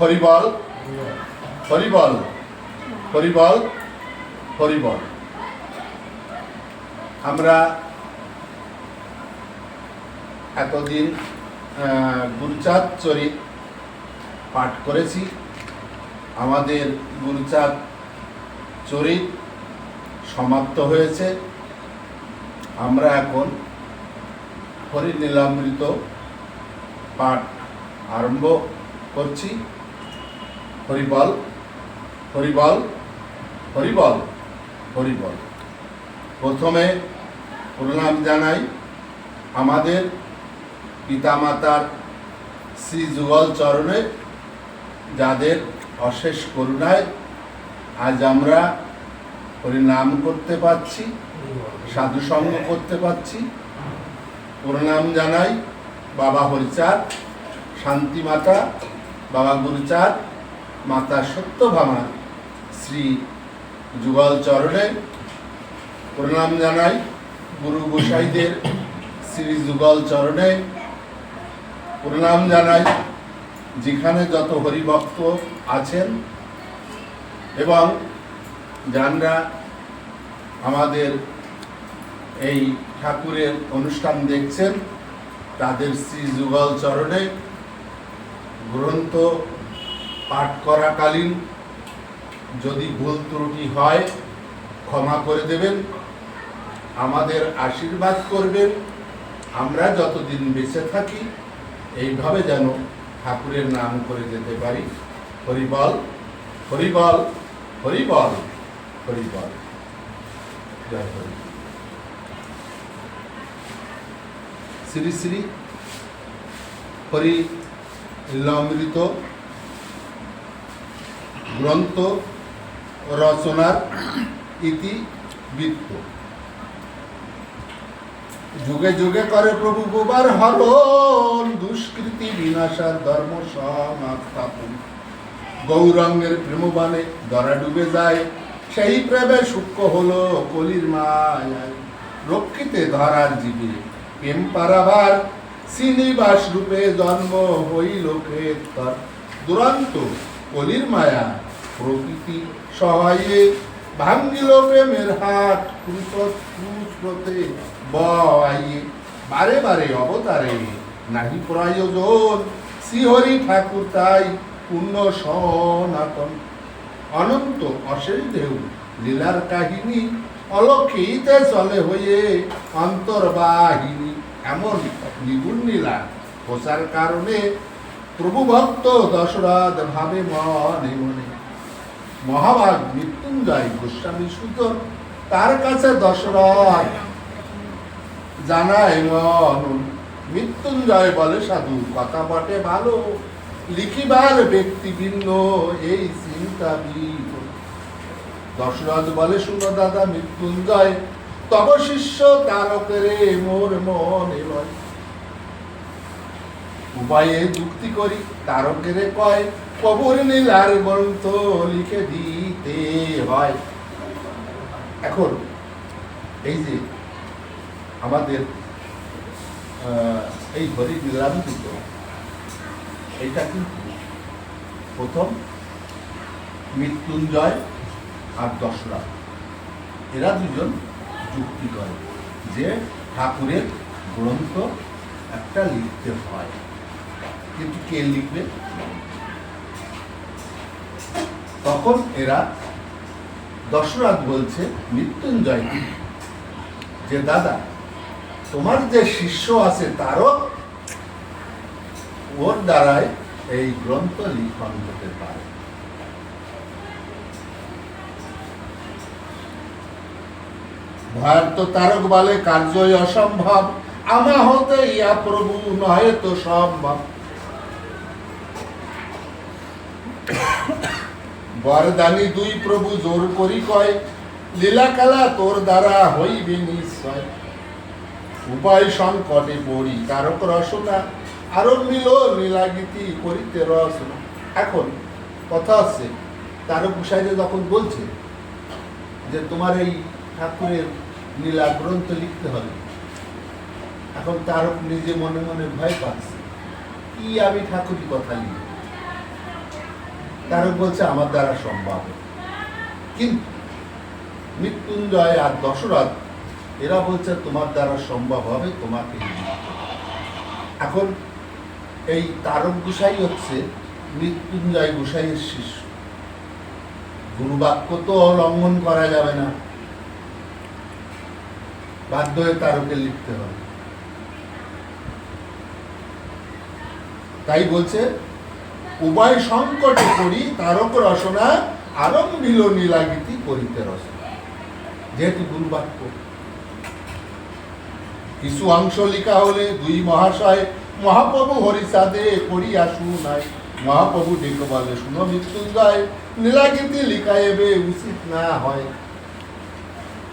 হরিবল হরিবল হরিবল হরিবল আমরা এতদিন গুরুচাঁদ চরিত পাঠ করেছি। আমাদের গুরুচাঁদ চরিত সমাপ্ত হয়েছে। আমরা এখন হরিনীলামৃত পাঠ আরম্ভ করছি। হরিবল হরিবল হরিবল হরিবল। প্রথমে প্রণাম জানাই আমাদের পিতামাতার শ্রী যুগল চরণে, যাদের অশেষ করুণায় আজ আমরা হরিনাম করতে পারছি সাধুসঙ্গ করতে পারছি। প্রণাম জানাই বাবা হরিচাঁদ শান্তি মাতা বাবা গুরুচাঁদ মাতা সত্যভামা শ্রী যুগল চরণে প্রণাম জানাই। গুরু গোসাইদের শ্রী যুগল চরণে প্রণাম জানাই। যেখানে যত হরিভক্ত আছেন এবং যারা আমাদের এই ঠাকুরের অনুষ্ঠান দেখছেন, তাদের শ্রী যুগল চরণে গ্রন্থ পাঠ করাকালীন যদি ভুল ত্রুটি হয়, ক্ষমা করে দেবেন। আমাদের আশীর্বাদ করবেন। আমরা যতদিন বেঁচে থাকি, এইভাবে যেন ঠাকুরের নাম করে যেতে পারি। হরিবল হরিবল হরিবল হরিবল। জয় হরি। শ্রী শ্রী হরি লীলামৃত গ্রন্থ, রচনার ইতিবৃত্ত যুগে যুগে করে প্রভু গোবার হরণ, দুষ্কৃতি বিনাশার ধর্ম, সমাস্থাপন। গৌরঙ্গের প্রেমবানে দরা ডুবে যায়, সেই প্রেমে সূক্ষ্ম হলো কলির মায়ায়। রক্ষিতে ধরার জীবে প্রেম পারাবার শ্রীনিবাস রূপে জন্ম হইল ক্ষেত্তর দুরন্ত কলির মায়া প্রকৃতি সহায়ে ভাঙ্গিল প্রেমের হাট ক্রুশতে বয়ে বারে বারে অবতারে নাহি প্রয়োজন, শ্রীহরি ঠাকুর তাই পূর্ণ সনাতন। অনন্ত অশেষ ঢেউ, লীলার কাহিনী অলক্ষিতে চলে হয়ে অন্তর্বাহিনী এমন নিগুণ লীলা খোঁচার কারণে প্রভু ভক্ত দশরথ ভাবে মনে মনে মহাভাগ মৃত্যুঞ্জয় গোস্বামী সুতর, তার কাছে দশরথ। জানায় মন, মৃত্যুঞ্জয় বলে, সাধু, কথা বটে ভালো। লিখিবার ব্যক্তি ভিন্ন এই চিন্তা দশরথ বলে, শুনো দাদা, মৃত্যুঞ্জয়, তব শিষ্য তারকেরে মোর মন উপায়ে যুক্তি করি, তারকেরে কয় কবর নীলার গ্রন্থ লিখে দিতে হয়। এখন, এই যে আমাদের এই হরি লীলামৃত এটা কিন্তু প্রথম মৃত্যুঞ্জয় আর দশরা এরা দুজন যুক্তি করে যে ঠাকুরের গ্রন্থ একটা লিখতে হয়। কিন্তু কে লিখবে? তখন এরা দশরথ বলছে, মৃত্যুঞ্জয় যে দাদা, তোমার যে শিষ্য আছে তারও ওর দ্বারাই এই গ্রন্থ লিখন হতে পারে। ভয়ার্থ তারক বলে, কার্যই অসম্ভব। আমা হতে ইয়া প্রভু, নহে তো সম্ভব। বরদানি দুই প্রভু জোর করি কয়, লীলা খেলা তোর দ্বারা হইবে নিশ্চয়। উপায় সংকটে পড়ি তারক রসনা আরও মিল নীলাগীতি করিতে রসনা। এখন কথা আছে তারক গোসাইরে যখন বলছে যে তোমার এই ঠাকুরের নীলা গ্রন্থ লিখতে হবে, এখন তারক নিজে মনে মনে ভয় পাচ্ছে, কি আমি ঠাকুরই কথা লিখব? তারা বলছে, আমার দ্বারা সম্ভব। কিন্তু মৃত্যুঞ্জয় আর দশরথ, এরা বলছে, তোমার দ্বারা সম্ভব হবে, তোমাকে এখন এই তারক গোসাই হচ্ছে মৃত্যুঞ্জয় গোসাইয়ের শিষ্য। গুরুবাক্য তো লঙ্ঘন করা যাবে না। বাধ্য হয়ে তারকে লিখতে হবে। তাই বলছে উভয় সংকটে করি তারক রসনা আরম মিল নীলাগীতি করিতে রসনা যেহেতু গুরুবাক্য কিছু অংশ লিখা হলে দুই মহাশয়, মহাপ্রভু হরিসাদে করিয়া নাই মহাপ্রভু ডেকে বলে শুনো মৃত্যুঞ্জয়, নীলাগীতি লিখা এবে উচিত না হয়।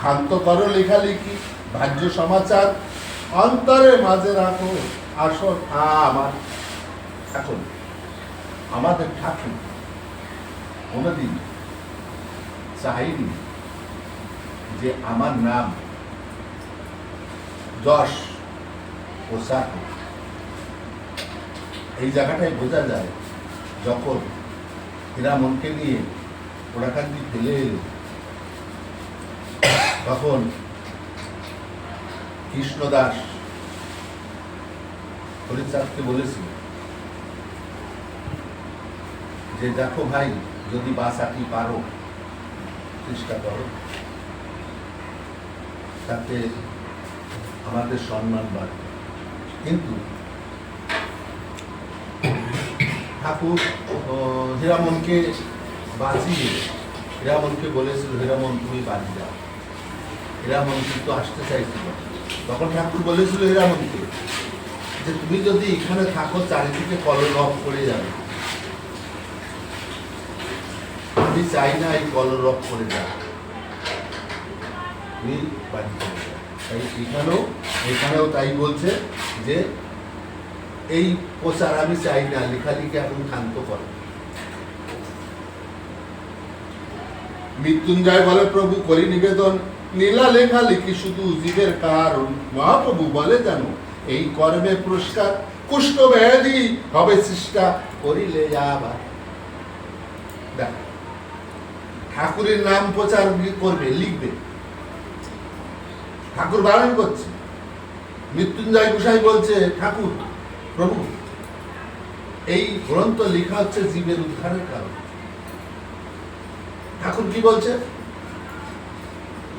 ক্ষান্ত করো লেখালেখি ভাজ্য সমাচার অন্তরে মাঝে রাখো আসন আমার। এখন আমাদের ঠাকুর কোনদিন চাইনি যে আমার নাম যশ পোশাক এই জায়গাটাই বোঝা যায়, যখন হীরামনকে নিয়ে ওরাকান্দি ফেলে এলো, তখন কৃষ্ণদাস হরিচাঁদকে বলেছিল যে দেখো ভাই, যদি বাসাটি পারো, চেষ্টা করো। তাতে আমাদের সম্মান বাড়বে। কিন্তু ঠাকুর হীরামনকে বাঁচিয়ে, হীরামনকে বলেছিল, হীরামন, তুমি বাড়ি যাও। হীরামন কিন্তু আসতে চাইছিল তখন ঠাকুর বলেছিল, হীরামনকে, যে তুমি যদি এখানে থাকো, চারিদিকে কলরব করে যাবে। আমি চাই না এই কলরব করে যাও এখানেও তাই বলছে যে এই প্রচার আমি চাই না, লেখালেখি এখন ক্ষান্ত করে। মৃত্যুঞ্জয় বলে, প্রভু করি নিবেদন। নীলা লেখা লিখি শুধু জীবের কারণ। মহাপ্রভু বলে জানো এই কর্মে পুরস্কার কুষ্ঠ ব্যাধি হবে চেষ্টা করিলে আবার। দেখ ঠাকুরের নাম প্রচার করবে, লিখবে। ঠাকুর বারণ করছে। মৃত্যুঞ্জয় গোসাই বলছে, ঠাকুর, প্রভু, এই গ্রন্থ লেখা হচ্ছে জীবের উদ্ধারের কারণ। ঠাকুর কি বলছে?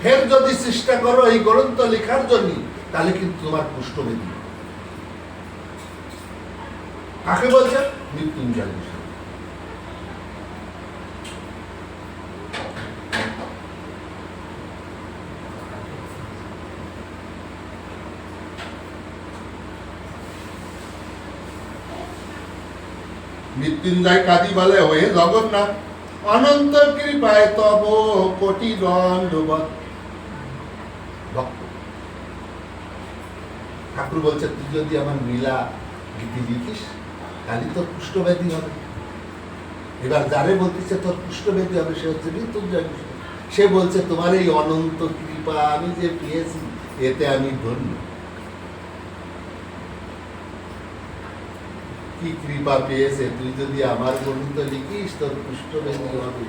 ফের যদি চেষ্টা করো এই গ্রন্থ লেখার জন্য, তাহলে কিন্তু তোমার পুষ্টবেদী কাকে বলছে? মৃত্যুঞ্জয় গোসাই মৃত্যুঞ্জয় কাদি বলে হয়ে জগন্নাথ অনন্ত কৃপায় তব কোটি দণ্ডবত ঠাকুর বলছে, তুই যদি আমার নীলা গীতি লিখিস, তাহলে তোর কুষ্ঠব্যাধি হবে। এবার যারে বলতেছে, তোর কুষ্ঠব্যাধি হবে, সে হচ্ছে মৃত্যুঞ্জয়। সে বলছে, তোমার এই অনন্ত কৃপা আমি যে পেয়েছি, এতে আমি ধন্য। কি কৃপা পেয়েছে? তুই যদি আমার গণিত লিখিস, তোর পুষ্ট কুষ্ঠব্যাধি হবে।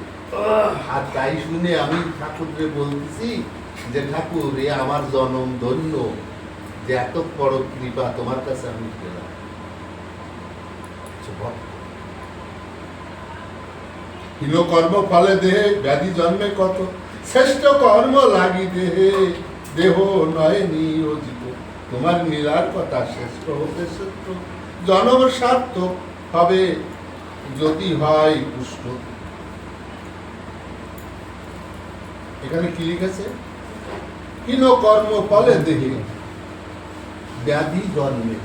আর তাই শুনে আমি ঠাকুরকে বলতেছি যে, ঠাকুর, এ আমার জনম ধন্য। যে এত বড় কৃপা তোমার কাছে আমি পেলাম। হীন কর্ম ফলে দেহে ব্যাধি জন্মে কত? শ্রেষ্ঠ কর্ম লাগি দেহে। দেহ নয় নিয়োজিত। তোমার নীলার কথা শ্রেষ্ঠ হতে শ্রেষ্ঠ জনম সার্থক হবে যদি হয় পুষ্ট এখানে কি লিখেছে? হীন কর্ম ফলে দেহে ব্যাধি জন্মে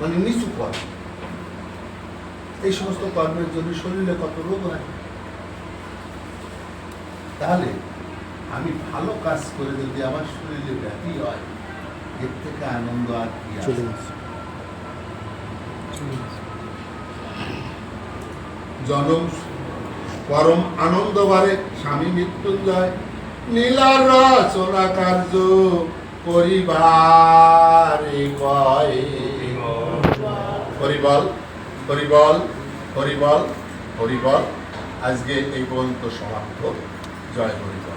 মানে নিচু কর্ম এই সমস্ত কর্মের জন্য শরীরে কত রোগ হয়? তাহলে আমি ভালো কাজ করে যদি আমার শরীরে ব্যাধি হয় এর থেকে আনন্দ আর কি চলে গেছে। জনম পরম স্বামী মৃত্যুঞ্জয় নীলার রচনা কার্য করিবারে কয় হরিবল হরিবল হরিবল হরিবল। আজকে এই পর্যন্ত সমাপ্ত। জয় হরিবল।